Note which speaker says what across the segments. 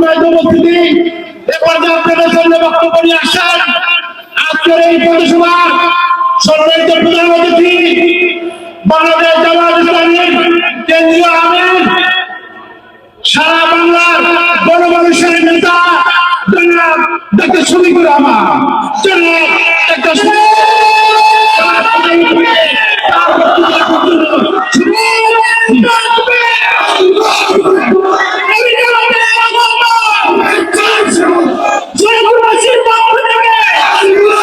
Speaker 1: সম্মানিত উপস্থিতি এবার যে আপনাদের সামনে বক্তব্য নিয়ে আসেন, আজকের এই সারা বাংলার বড় মানুষের নেতা, জনাব ডক্টর শফিকুর রহমান।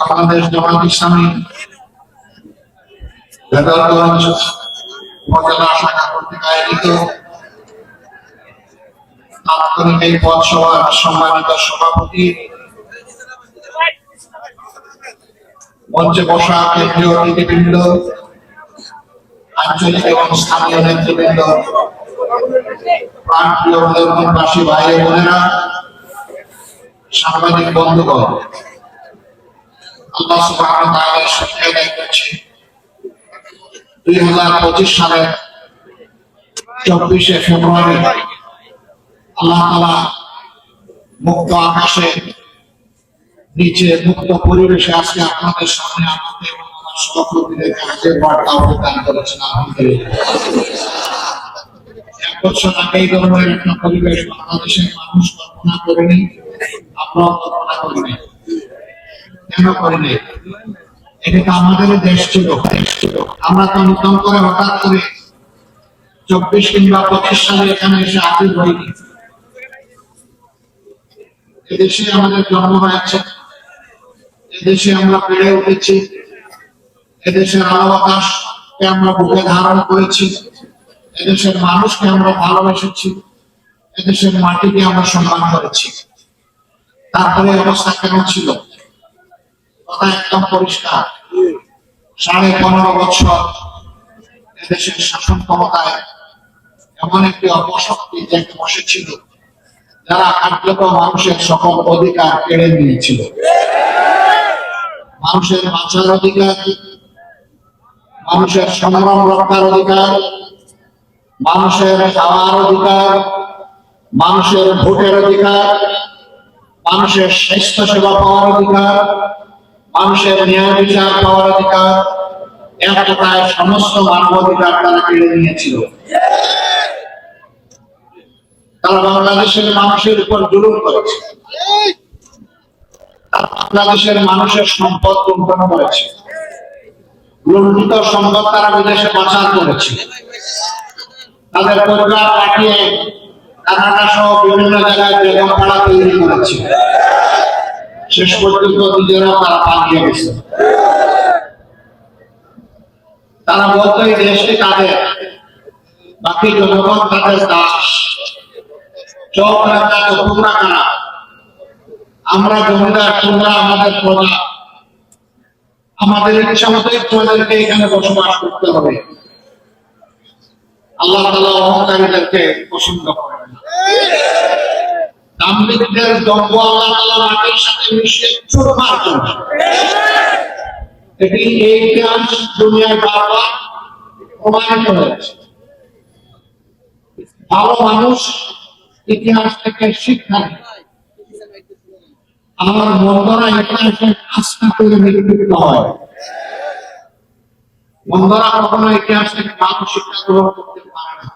Speaker 2: বাংলাদেশ জামাত ইসলামী বেদারগঞ্জ উপজেলা শাখা কর্তৃক আয়োজিত তাৎক্ষণিক এই পথ সভার সম্মানিত সভাপতি, মঞ্চে বসা কেন্দ্রীয় অতিথিবৃন্দ, আঞ্চলিক এবং স্থানীয় নেতৃবৃন্দ, প্রাণপ্রিয় ভাই বোনেরা, সাংবাদিক বন্ধুগণ আল্লাহ তাআলার শুকরিয়া আদায় করছি 2025 সালের 24 ফেব্রুয়ারি আল্লাহ তাআলা মুক্ত আকাশে নিচে মুক্ত পরিবেশে আজকে আপনাদের সামনে এবং আমার সহকর্মীদেরকে হাজির হওয়ার করেছেন। পরিবেশ বাংলাদেশের মানুষ কল্পনা করেনি আমরাও কল্পনা করিনি কেন করিনি? এটা তো আমাদের দেশ ছিল। আমরা তো নতুন করে হঠাৎ করে চব্বিশ কিংবা পঁচিশ সালে এখানে এসে হইনি। এদেশে আমাদের জন্ম হয়েছে। এদেশে আমরা বেড়ে উঠেছি। এদেশের আলো আমরা বুকে ধারণ করেছি। এদেশের মানুষকে আমরা ভালোবেসেছি। এদেশের মাটিকে আমরা সম্মান করেছি। তারপরে অবস্থা কেন ছিল? কথা একদম পরিষ্কার। সাড়ে পনেরো বছর এদেশের শাসন ক্ষমতায় এমন একটি অপশক্তি বসেছিল, যারা মানুষের সকল অধিকার কেড়ে নিয়েছিল। মানুষের বাঁচার অধিকার, মানুষের সংগ্রাম রক্ষার অধিকার, মানুষের খাওয়ার অধিকার, মানুষের ভোটের অধিকার, মানুষের স্বাস্থ্য সেবা পাওয়ার অধিকার মানুষের ন্যায় বিচার পাওয়ার অধিকার এক সমস্ত মানব অধিকার তারা কেড়ে নিয়েছিল। তারা বাংলাদেশের মানুষের উপর জুলুম করেছে। বাংলাদেশের মানুষের সম্পদ লুণ্ঠন করেছে। লুণ্ঠিত সম্পদ তারা বিদেশে পাচার করেছে। তাদের পরিবার পাঠিয়ে কানাডা সহ বিভিন্ন জায়গায় বেগম পাড়া তৈরি করেছে। শেষ পর্যন্ত তারা পালিয়ে গেছে। তারা বলতো, এই বাকি জনগণ তাদের দাস? চোখ রাখা আমরা জমিদার, তোমরা আমাদের প্রজা। আমাদের ইচ্ছা মতোই তোমাদেরকে এখানে বসবাস করতে হবে। আল্লাহ তালা অহংকারীদেরকে পছন্দ করেন না দাম্ভিকদের আল্লাহ সাথে চুরমার করে এটি এই ইতিহাস দুনিয়ায় বারবার প্রমাণিত হয়েছে। ভালো মানুষ ইতিহাস থেকে শিক্ষা আমার মন্দরা ইতিহাসের আস্থা করে নির্মিত হয়। মন্দরা কখনো ইতিহাস থেকে ভালো শিক্ষা গ্রহণ করতে পারে না।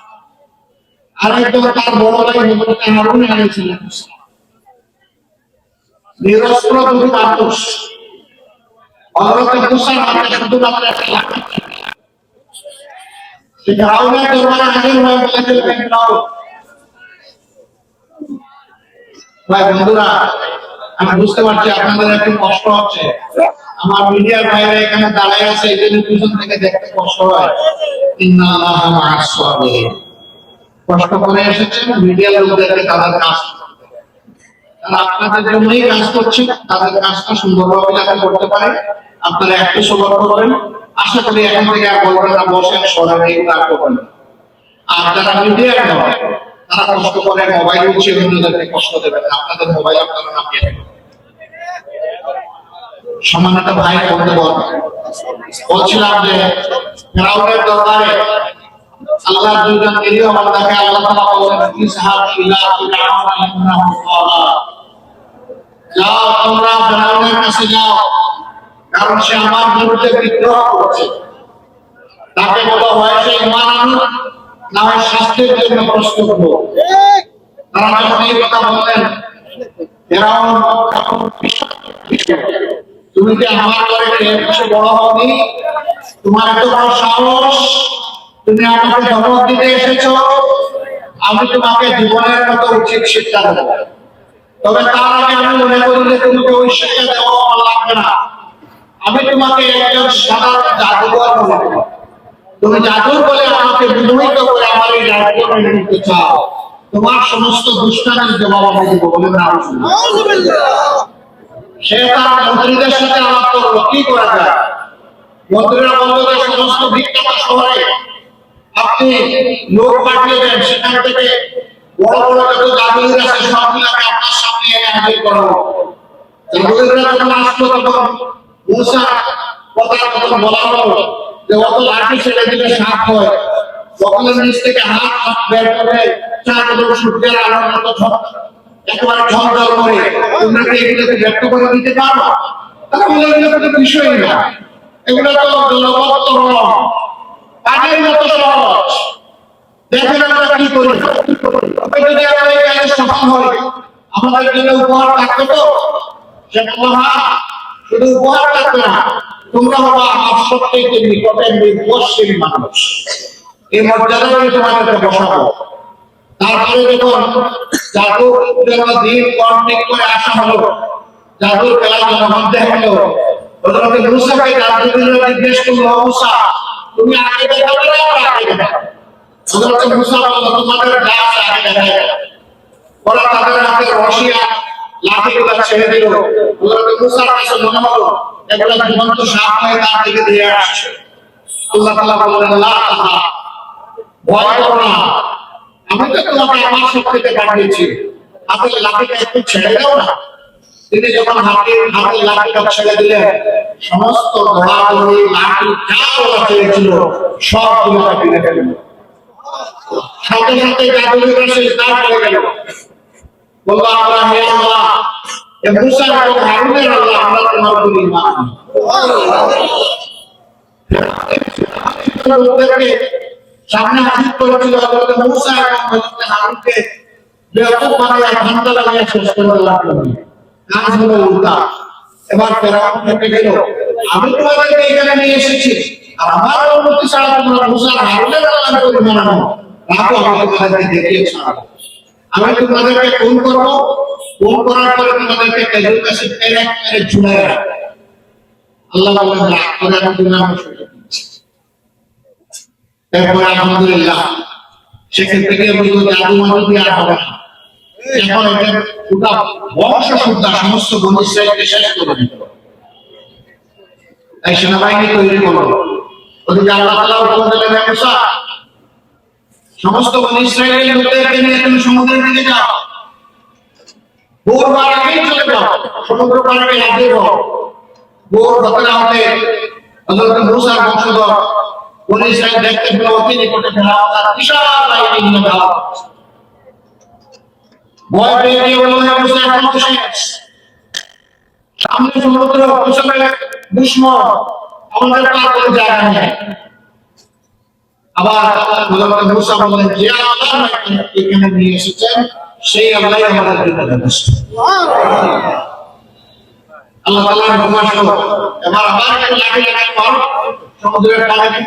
Speaker 2: আরেকজন তার বড় ভাই হযরত হারুন আলাইহিস সালাম নিরস্ত্র দুই মানুষ শুধুমাত্র একটা বন্ধুরা, আমি বুঝতে পারছি আপনাদের একটু কষ্ট হচ্ছে। আমার মিডিয়ার বাইরে এখানে দাঁড়ায় আছে থেকে দেখতে কষ্ট হয়। কষ্ট করে এসেছেন মিডিয়ার লোকদেরকে তাদের কাজ আপনাদের জন্যই কাজ করছে, তাদের কাজটা সুন্দরভাবে যাতে করতে পারে। আপনারা একটু সবর করবেন আশা করি এখন থেকে আর বলবেন বসেন সরেন এইগুলো আর করবেন। আর যারা মিডিয়ার নয় তারা কষ্ট করে মোবাইল উঠিয়ে অন্যদেরকে কষ্ট দেবেন। আপনাদের মোবাইল আপনারা নামিয়ে দেবেন। সম্মানিত ভাই বলতে বল বলছিলাম যে ফেরাউনের দরবারে আল্লাহ দুইজন এলিও বান্দাকে আল্লাহ তাআলা বলেন ইসহাব ইলা ফিরআউনা ইন্নাহু তাগা যাও, তোমরা ফেরাউনের কাছে যাও, কারণ সে আমার বিরুদ্ধে বিদ্রোহ করছে। তাকে বলা হয় সে ইমান আনুক না হয় শাস্তির জন্য প্রস্তুত হোক তারা যখন এই কথা বললেন, ফেরাউন, তুমি কি আমার ঘরে বড় হওনি? তোমার এত বড় সাহস? তুমি আমাকে ধমক দিতে এসেছ। আমি তোমাকে জীবনের মতো উচিত শিক্ষা দেব। তবে তার আগে আমি মনে করি যে তোমাকে ওই শিক্ষা দেওয়া আমার লাগবে না। আমি তোমাকে একজন সাধারণ জাদুঘর মনে করি। তুমি জাদুর বলে আমাকে বিমোহিত করে আমার এই রাজ্য নিতে চাও। তোমার সমস্ত দুষ্টানের জবাব আমি দেবো বলে সে তার মন্ত্রীদের সাথে আলাপ করল। কি করা যায়? মন্ত্রীরা যে সমস্ত বিখ্যাত শহরে। আপনি লোক পাঠিয়ে সেখান থেকে বড় বড় যত জাদুঘর আছে সবগুলোকে আপনার সামনে এনে হাজির করাবো জাদুঘররা যখন আসলো তখন মূসা কথা তখন বলা হলো যে, অত লাঠি ছেড়ে দিলে সাপ হয়। সকলের নিচ থেকে হাত বের করে চার বছর সূর্যের আলোর মতো একেবারে ঝলঝল করে তোমরা কি এগুলোকে ব্যক্ত করে দিতে পারো তারা বলে এগুলো কোনো বিষয় না। এগুলো তো জলবত্তর পানির মতো সহজ। দেখেন আমরা কি করি? যদি আমরা এই কাজে সফল হই, আমাদের জন্য উপহার থাকবে তো? সে বলল শুধু উপহার থাকবে না, তোমরা হবা আমার সবথেকে নিকটের নির্ভরশীল মানুষ। এই মর্যাদায় আমি তোমাদেরকে বসাবো। তারপরে যখন জন্য দিন কমপ্লিট করে আসা হলো, জাদুর খেলা জনগণ হলো। হযরত মুসাকে জাদুর জিজ্ঞেস করল মুসা তুমি আগে দেখাবে না। আগে দেখাবো হযরত মুসা বলল তোমাদের গাছ আগে দেখাবে ওরা তাদের হাতে রশিয়া লাঠিগুলো ছেড়ে দিল। হযরত মুসার কাছে মনে হলো এগুলো জীবন্ত তার দিকে দিয়ে আসছে। আল্লাহ তাআলা লা তাহা, ভয় করো না। আমি তো তোমাকে আমার শক্তিতে পাঠিয়েছি। হাতের লাঠিটা একটু ছেড়ে দাও না। তিনি যখন হাতের হাতের লাঠিটা ছেড়ে দিলেন, সমস্ত ধরাধরি লাঠি যা চেয়েছিল সবগুলো কিনে ফেলল সাথে সাথে গেল। বলল আমরা হে আল্লাহ মুসা হারুনের আল্লাহ, আমরা তোমার সামনে হাজির করেছিল মূসা এবং হারুনকে। ঘণ্টা লাগিয়ে শেষ করে লাগল কাজ হলো উল্টা। এবার ফেরাউন থেকে গেল, আমি তোমাদেরকে এখানে নিয়ে এসেছি, আর আমার অনুমতি ছাড়া তোমরা মূসা আর হারুনের আল্লাহ করে বানানো। রাখো আমি তোমাদেরকে দেখিয়ে আমি তোমাদেরকে করব। ফোন করার পরে তোমাদেরকে তেজুর কাছে পেরে পেরে রাখব। আল্লাহ বলেন রাগ করে সুযোগ আলহামদুলিল্লাহ জাদু মাদু দিয়ে আর হবে না। সমস্ত সমুদ্র পাড়ে ভোর হতে না হতে হযরত মুসার বংশধর বনি ইসরায়েল দেখতে পেল, অতি নিকটে ফেরাও বিশাল বাহিনী ভয় পেয়ে গিয়ে বলল হে মুসা এখন শেষ সামনে সমুদ্র পিছনে দুশ্মন আমাদের পার করে জায়গা নেই। আবার হযরত মুসা বললেন যে আল্লাহ এখানে নিয়ে এসেছেন সেই আল্লাহ আমাদের জন্য যথেষ্ট। আল্লাহ তাআলার হুকুম আসলো এবার আবার একটা লাঠি লাগার পর সমুদ্রের পানি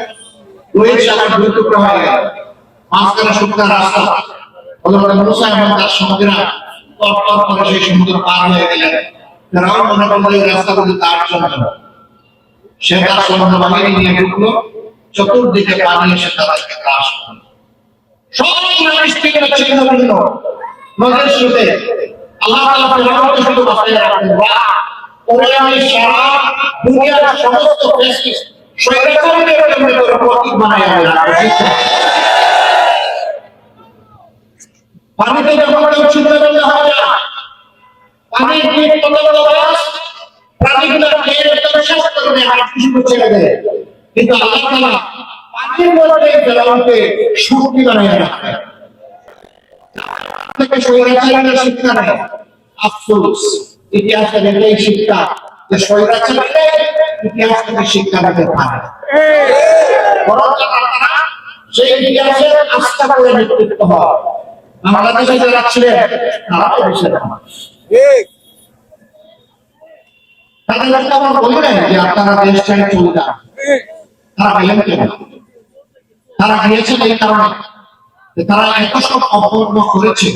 Speaker 2: রোহিত সাগর দুই টুকরো হয়ে। গেল শুকনা রাস্তা। হযরত মুসা এবং তার সঙ্গীরা তর তর করে সেই সমুদ্র পার হয়ে গেলেন। ফেরাও মনে করল এই রাস্তাগুলো তার জন্য। সে তার সৈন্য নিয়ে ঢুকলো। চতুর্দিকে পানি এসে তাদেরকে গ্রাস করল। সব বিস্তীর্ণ ছিন্ন ভিন্ন নদীর স্রোতে আল্লাহ তাআলা ফেরাউনকে শুধু বাঁচিয়ে রাখলেন। বাহ! ওরে আমি সারা দুনিয়ার সমস্ত? পানিতে যখন ছুটে বেরোতে হয় না। পানির কত বড় বাস, প্রাণীগুলো শেষ করে দেয় আর কিছু ছেড়ে দেয় কিন্তু আল্লাহ তাআলা পানির মধ্যে ফেরাউনকে শক্তি বানিয়ে রাখে থেকে স্বৈরাচারীরা শিক্ষা নেয় আফসোস, ইতিহাসের এটাই শিক্ষা যে স্বৈরাচারীরা ইতিহাস থেকে শিক্ষা নিতে পারে। সেই ইতিহাসের আস্থা করে নেতৃত্ব হয়। বাংলাদেশে যারা ছিলেন তারা তো দেশের মানুষ তাদেরকে আমার বলি নাই যে আপনারা দেশ ছেড়ে চলে যান। তারা গেলেন কেন? তারা গিয়েছেন এই কারণে তারা এত সব অপূর্ণ করেছে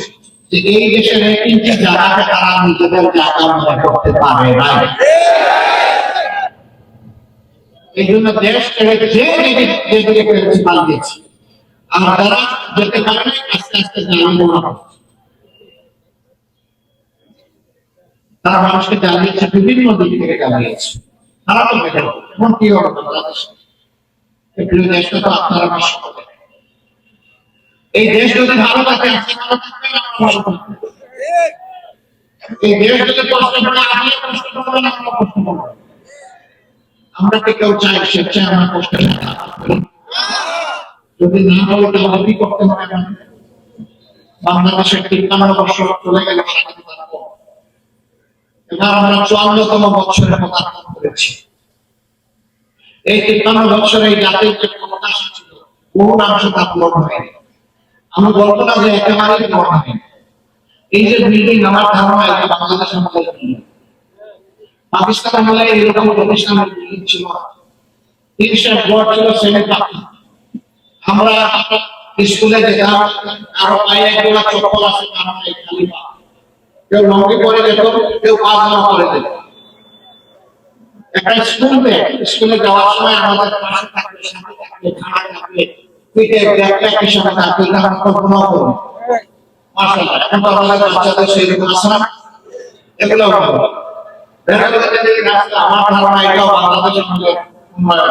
Speaker 2: যে এই দেশের ইঞ্চি জায়গাকে তারা নিজেদের জায়গা মনে করতে পারে না এই জন্য দেশ ছেড়ে যে যেদিকে পেরেছে পালিয়েছে আর তারা যেতে পারে না আস্তে আস্তে মনে তারা মানুষকে বিভিন্ন দিক থেকে তারা তো এমন কি বাংলাদেশ? তো আপনারা এই দেশ যদি ভালো থাকে আমরা এই দেশ যদি কষ্ট পড়ে আপনি কষ্ট করবেন আমরা কষ্ট করব আমরা কি কেউ চাই স্বেচ্ছায় আমরা কষ্ট করি? যদি না হয় করতে? বাংলাদেশের চলে গেল আমরা চুয়ান্নতম বছরে করেছি। এই তিপ্পান্ন বছরে জাতির যে প্রত্যাশা ছিল তা পূরণ হয়নি আমি বলব না যে একেবারেই পূরণ হয়নি এই যে বিল্ডিং আমার ধারণা, এটা বাংলাদেশ আমাদের পাকিস্তান আমলে এরকম প্রতিষ্ঠানের বিল্ডিং ছিল ছিল সেমি পাখি আমরা স্কুলে যেতাম, কারও পায়ে একজোড়া চপ্পল আছে, কারও নাই খালি পা। কেউ লঙ্গি পরে যেত, কেউ পাজামা পরে যেত। একটা স্কুল ব্যাগ স্কুলে যাওয়ার সময় আমাদের পাশে থাকবে সাথে থাকবে খানা থাকবে পিঠে ব্যাগটা হিসেবে থাকবে এটা আমরা কল্পনাও করি মাশাআল্লাহ, এখন তো আমাদের বাচ্চাদের সেই আছে না? এগুলো দেখা যাচ্ছে রাস্তা, আমার ধারণা এটাও বাংলাদেশের মধ্যে উন্নয়ন।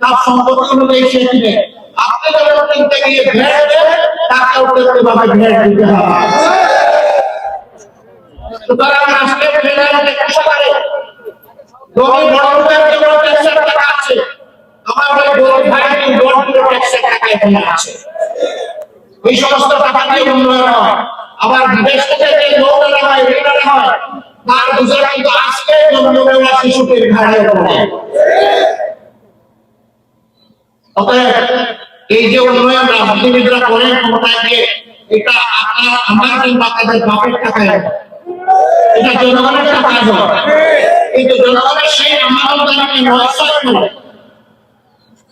Speaker 2: তার সম্পত্তি অনুযায়ী সে কিনে আপনি যখন কিনতে গিয়ে ভেড় দেন তাকে উঠতে ভাবে ভেড় দিতে হবে। সুতরাং আসলে ভেড় আনতে কষ্ট করে জমি বড় লোকের যে বড় ট্যাক্সের টাকা আছে। আমার ওই গরিব ভাই বড় ট্যাক্সের টাকা এখানে আছে। এই সমস্ত টাকা দিয়ে উন্নয়ন হয়। আবার বিদেশ থেকে যে লোন আনা হয় ঋণ আনা হয়, তার বুঝে কিন্তু আজকে জন্ম নেওয়া শিশুটির ঘাড়ে পড়ে অতএব এই যে উন্নয়ন রাজনীতিবিদরা করেন ক্ষমতায় গিয়ে এটা আপনার আমার কিংবা তাদের বাপের টাকায়। এটা জনগণের টাকায় হয়। কিন্তু জনগণের সেই আমানতদারিকে নয়সয় করে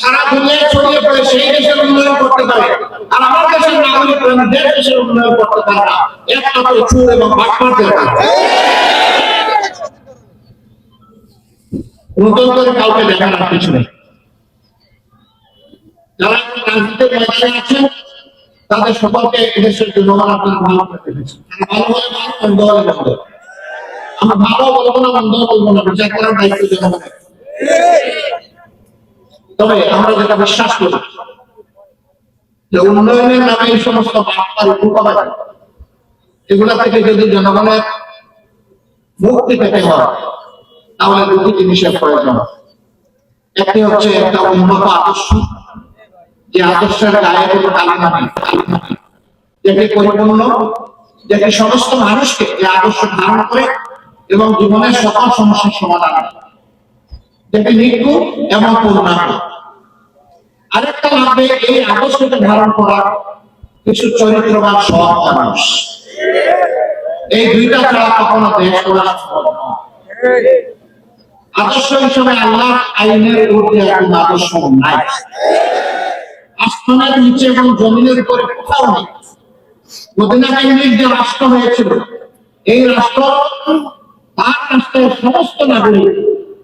Speaker 1: সারা দুনিয়ায় ছড়িয়ে পড়ে সেই দেশের উন্নয়ন করতে পারে। আর আমার দেশের নাগরিকরা দেশ দেশের উন্নয়ন করতে পারে না। একমাত্র চুর এবং বাটপারদের কারণে নতুন যারা সকলকে ভালো ভালো হলে ভালো বলব না, মন্দ বলব না। বিচার করার দায়িত্ব তবে আমরা যেটা বিশ্বাস করি, যে উন্নয়নের নামে এই সমস্ত উপকার এগুলা থেকে যদি জনগণের মুক্তি পেতে হয়, তাহলে দুটি জিনিসের প্রয়োজন একটি হচ্ছে একটা উন্নত আদর্শ, যে আদর্শের গায়ে কোনো কালিমা নেই। যেটি পরিপূর্ণ, যেটি সমস্ত মানুষকে, যে আদর্শ ধারণ করে এবং জীবনের সকল সমস্যার সমাধান করে। যেটি নির্গুণ এবং পূর্ণাঙ্গ। আরেকটা লাগবে, এই আদর্শকে ধারণ করা কিছু চরিত্রবান, সৎ মানুষ। এই দুইটা ছাড়া কখনো দেশ আদর্শ হিসেবে আল্লাহ আইনের ঊর্ধ্বে একদম আদর্শ নাই। আসমানের নিচে এবং জমিনের উপরে কোথাও নেই। মদিনা কেন্দ্রিক যে রাষ্ট্র হয়েছিল, এই রাষ্ট্র তার রাষ্ট্রের সমস্ত নাগরিক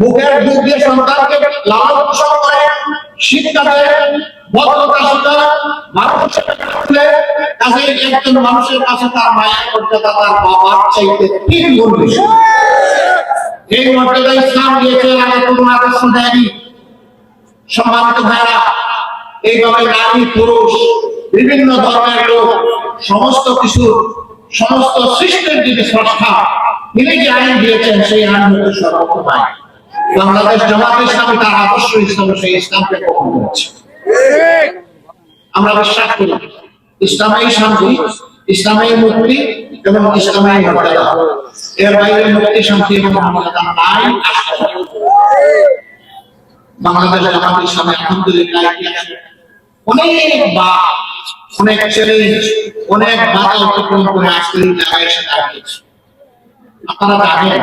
Speaker 1: মুখের দুধ দিয়ে সন্তানকে লালন পালন করে, শিক্ষা দেয় এই এইভাবে নারী, পুরুষ, বিভিন্ন ধর্মের লোক, সমস্ত কিছু, সমস্ত সৃষ্টির যিনি স্রষ্টা, তিনি যে আইন দিয়েছেন, সেই আইন হচ্ছে সর্বোত্তম বাংলাদেশ জামাত ইসলামী তার আদর্শ ইসলামে সেই ইসলামকে গ্রহণ করেছে। আমরা বিশ্বাস করি ইসলামেই শান্তি ইসলামেই মুক্তি এবং ইসলামেই মর্যাদা। এর বাইরে মুক্তি, শান্তি এবং মর্যাদা নাই। বাংলাদেশ জামাত ইসলামী আলহামদুলিল্লাহ অনেক বা অনেক চ্যালেঞ্জ অনেক বাধা অতিক্রম করে আজকের জায়গায় এসে দাঁড়িয়েছে। আপনারা জানেন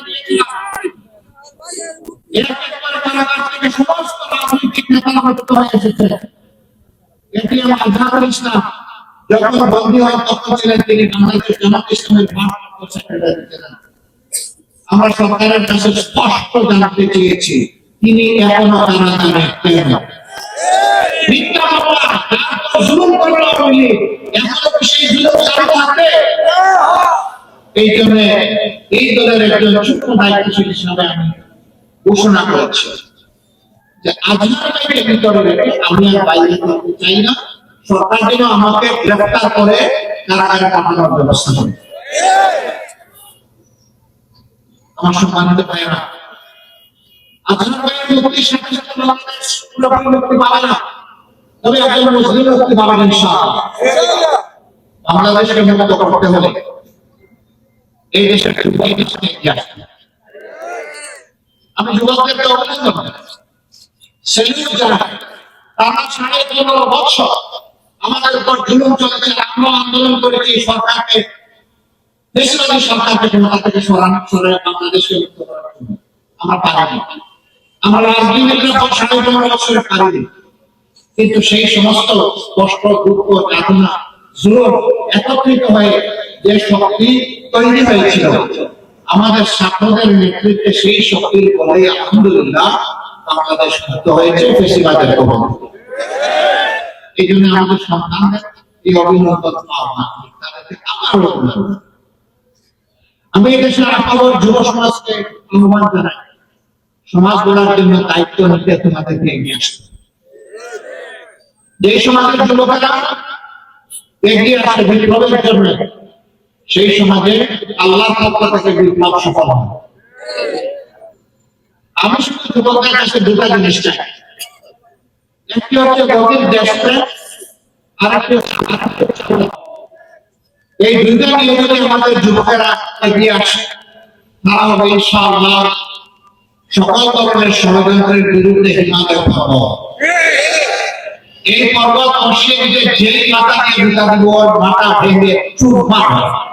Speaker 1: সরকারকে যথেষ্ট সময় দিয়েছিলাম এক এক করে কারাগার থেকে সমস্ত রাজনৈতিক নেতারা মুক্ত এসেছে। এটি আমার ইসলাম যখন বন্দী হন তখন ছিলেন তিনি বাংলাদেশ জামাত ইসলামের ভারপ্রাপ্ত সেক্রেটারি ছিলেন আমরা সরকারের কাছে স্পষ্ট জানতে চেয়েছি, তিনি এখনও এই জন্য এই দলের একজন ছোট্ট দায়িত্বশীল হিসাবে আমি ঘোষণা করেছি যে ভাইকে ভিতরে আমি আর বাইরে করতে চাই না। সরকার যেন আমাকে গ্রেফতার করে কারাগারে পাঠানোর ব্যবস্থা করে। আমার সম্মানিত তবে বাংলাদেশকে মুক্ত করতে হলে এই দেশের। আমি যুবকদেরকে অভিনন্দন সেলিউট জানাই সাড়ে পনেরো বছর আমাদের উপর চলেছে আমরা আন্দোলন করেছি সরকারকে
Speaker 2: সরকারকে ক্ষমতা থেকে সরান সরে বাংলাদেশকে মুক্ত করার জন্য। আমরা পারিনি আমরা রাজনীতিটা সাড়ে পনেরো পারিনি কিন্তু সেই সমস্ত কষ্ট, দুঃখ, যাতনা, জুলুম একত্রিত হয়ে যে শক্তি তৈরি হয়েছিল। আমাদের ছাত্রদের নেতৃত্বে সেই শক্তির বলে আলহামদুলিল্লাহ বাংলাদেশ মুক্ত হয়েছে, ফেসিবাদের কবল এই জন্য আমাদের সন্তানদের এই অভিনন্দন পাওয়া আমি এই দেশের আপাবর যুব সমাজকে আহ্বান জানাই, সমাজ গড়ার জন্য দায়িত্ব নিতে তোমাদেরকে এগিয়ে আসতে। যে সমাজের যুবকেরা এগিয়ে আসে বিপ্লবের জন্য সেই সমাজে থেকে বিপ্লব সফল হবে আমি শুধু যুবকদের কাছে দুটা জিনিস চাই। একটি হচ্ছে আর একটি এই দুইটা নিয়ে যদি আমাদের যুবকেরা এগিয়ে আসে, তারা হবে ইনশাআল্লাহ সকল ধরনের ষড়যন্ত্রের বিরুদ্ধে হিমালয় পর্বত। এই পর্বত অবশ্যই যে মাথা দিয়ে ভিতা দিব ভেঙে চুরমার হয়।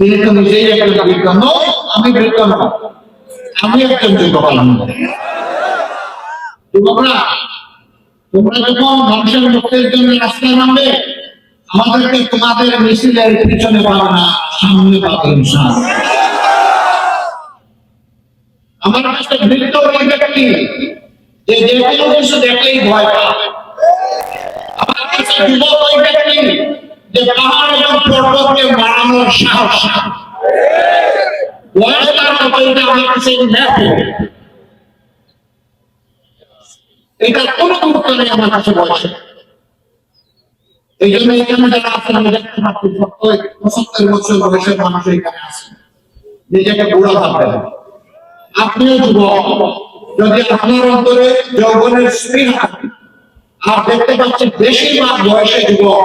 Speaker 2: তিনি তো নিজেই একজন বৃদ্ধ আমি বৃদ্ধ নয় আমি একজন যুবক আলহামদুলিল্লাহ। যুবকরা তোমরা যখন মানুষের মুক্তির জন্য রাস্তায় নামবে, আমাদেরকে তোমাদের মিছিলের পিছনে পাবে না সামনে পাবে ইনশাআল্লাহ। আমার কাছে বৃদ্ধ ওই ব্যক্তি, যে যে কোনো কিছু দেখলেই ভয় পায় আমার কাছে যুবক ওই ব্যক্তি যে পাহাড় পর্বতকে মারানোর সাহস। দেখতে নিজেকে বুড়া ভাববেন আপনিও যুবক, যদি আপনার অন্তরে যৌবনের আর দেখতে বেশিরভাগ বয়সে যুবক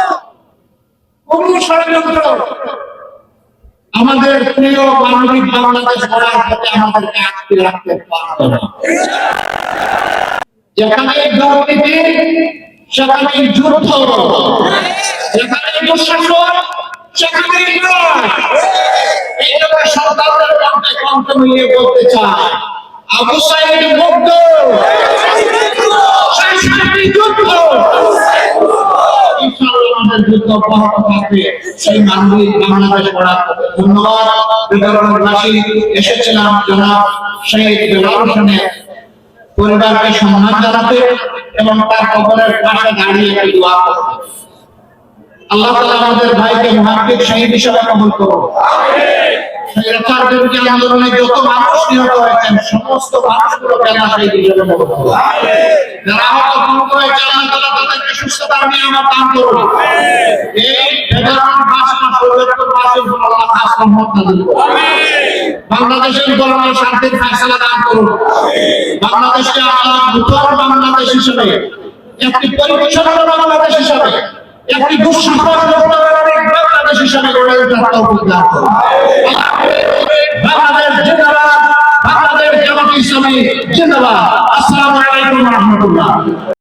Speaker 2: আমাদের প্রিয় মানবিক বাংলাদেশ গড়ার পথে আমাদেরকে আটকে রাখতে পারবে না। যেখানে দুর্নীতি, সেখানে যুদ্ধ, যেখানে দুঃশাসন, সেখানে ইনশাআল্লাহ আমাদের যুদ্ধ অব্যাহত থাকবে সেই মানবিক বাংলাদেশ করা ধন্যবাদ। বিতরণবাসী এসেছিলাম জনাব শহীদ বেলাল হোসেনের পরিবারকে সম্মান জানাতে এবং তার কবরের পাশে দাঁড়িয়ে দোয়া করতে। আল্লাহ তালা আমাদের ভাইকে মহাদ্দিক শহীদ হিসেবে কবল করুন। স্বৈরাচার বিরোধী আন্দোলনে যত মানুষ নিহত হয়েছেন, সমস্ত মানুষগুলোকে আল্লাহ শহীদ হিসেবে কবুল করুন যারা আহত ভঙ্গ হয়েছে বাংলাদেশের গণনা শান্তির ফয়সালা দান করুন। বাংলাদেশকে আল্লাহ বাংলাদেশ হিসেবে, একটি পরিচ্ছন্ন বাংলাদেশ হিসেবে একটি দুঃশাসন বাংলাদেশ হিসেবে গড়ে ওঠার তৌফিক দান করুন বাংলাদেশ জিন্দাবাদ, বাংলাদেশ জামাত ইসলামী জিন্দাবাদ। আসসালামু আলাইকুম রহমতুল্লাহ।